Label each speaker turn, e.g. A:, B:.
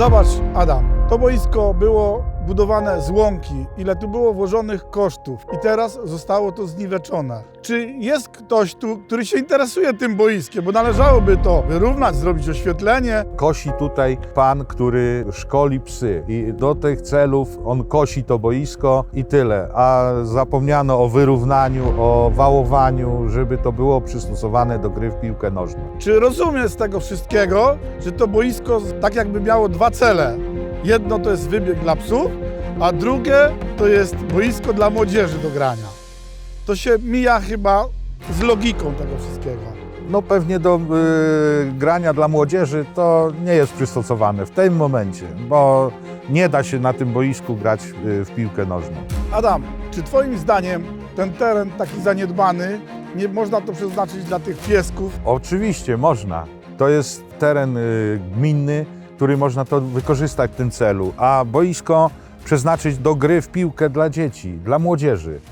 A: Zobacz, Adam, to boisko było budowane z łąki, ile tu było włożonych kosztów i teraz zostało to zniweczone. Czy jest ktoś tu, który się interesuje tym boiskiem, bo należałoby to wyrównać, zrobić oświetlenie,
B: Kosi tutaj pan, który szkoli psy i do tych celów on kosi to boisko i tyle, a zapomniano o wyrównaniu, o wałowaniu, żeby to było przystosowane do gry w piłkę nożną.
A: Czy rozumiem z tego wszystkiego, że to boisko tak jakby miało dwa cele? Jedno to jest wybieg dla psów, a drugie to jest boisko dla młodzieży do grania. To się mija chyba z logiką tego wszystkiego.
B: No pewnie do y, grania dla młodzieży to nie jest przystosowane w tym momencie, bo nie da się na tym boisku grać y, w piłkę nożną.
A: Adam, czy Twoim zdaniem ten teren taki zaniedbany, nie można to przeznaczyć dla tych piesków?
B: Oczywiście można. To jest teren y, gminny, który można to wykorzystać w tym celu, a boisko przeznaczyć do gry w piłkę dla dzieci, dla młodzieży.